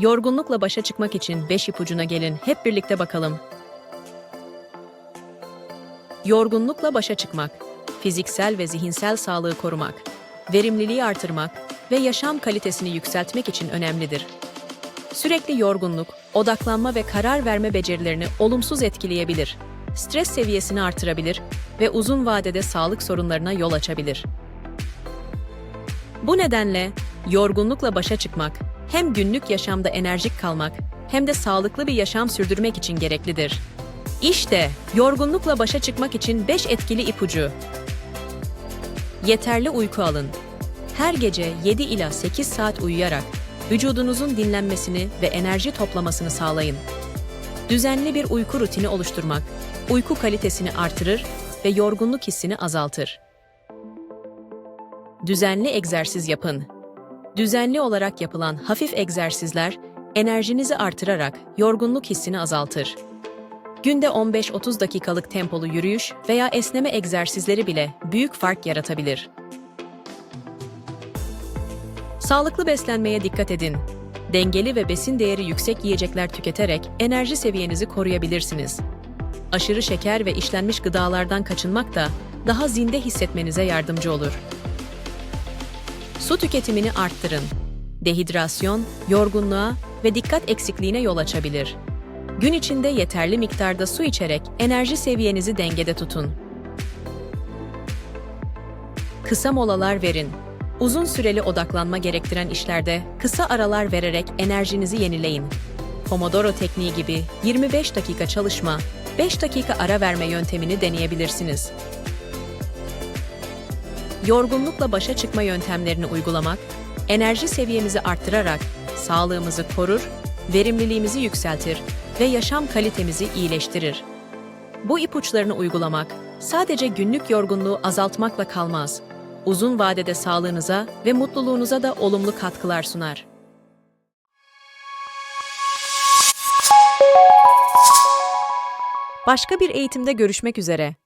Yorgunlukla başa çıkmak için 5 ipucuna gelin. Hep birlikte bakalım. Yorgunlukla başa çıkmak, fiziksel ve zihinsel sağlığı korumak, verimliliği artırmak ve yaşam kalitesini yükseltmek için önemlidir. Sürekli yorgunluk, odaklanma ve karar verme becerilerini olumsuz etkileyebilir. Stres seviyesini artırabilir ve uzun vadede sağlık sorunlarına yol açabilir. Bu nedenle yorgunlukla başa çıkmak hem günlük yaşamda enerjik kalmak hem de sağlıklı bir yaşam sürdürmek için gereklidir. İşte yorgunlukla başa çıkmak için 5 etkili ipucu. Yeterli uyku alın. Her gece 7 ila 8 saat uyuyarak vücudunuzun dinlenmesini ve enerji toplamasını sağlayın. Düzenli bir uyku rutini oluşturmak uyku kalitesini artırır ve yorgunluk hissini azaltır. Düzenli egzersiz yapın. Düzenli olarak yapılan hafif egzersizler enerjinizi artırarak yorgunluk hissini azaltır. Günde 15-30 dakikalık tempolu yürüyüş veya esneme egzersizleri bile büyük fark yaratabilir. Sağlıklı beslenmeye dikkat edin. Dengeli ve besin değeri yüksek yiyecekler tüketerek enerji seviyenizi koruyabilirsiniz. Aşırı şeker ve işlenmiş gıdalardan kaçınmak da daha zinde hissetmenize yardımcı olur. Su tüketimini arttırın. Dehidrasyon, yorgunluğa ve dikkat eksikliğine yol açabilir. Gün içinde yeterli miktarda su içerek enerji seviyenizi dengede tutun. Kısa molalar verin. Uzun süreli odaklanma gerektiren işlerde kısa aralar vererek enerjinizi yenileyin. Pomodoro tekniği gibi 25 dakika çalışma, 5 dakika ara verme yöntemini deneyebilirsiniz. Yorgunlukla başa çıkma yöntemlerini uygulamak, enerji seviyemizi arttırarak sağlığımızı korur, verimliliğimizi yükseltir ve yaşam kalitemizi iyileştirir. Bu ipuçlarını uygulamak sadece günlük yorgunluğu azaltmakla kalmaz. Uzun vadede sağlığınıza ve mutluluğunuza da olumlu katkılar sunar. Başka bir eğitimde görüşmek üzere.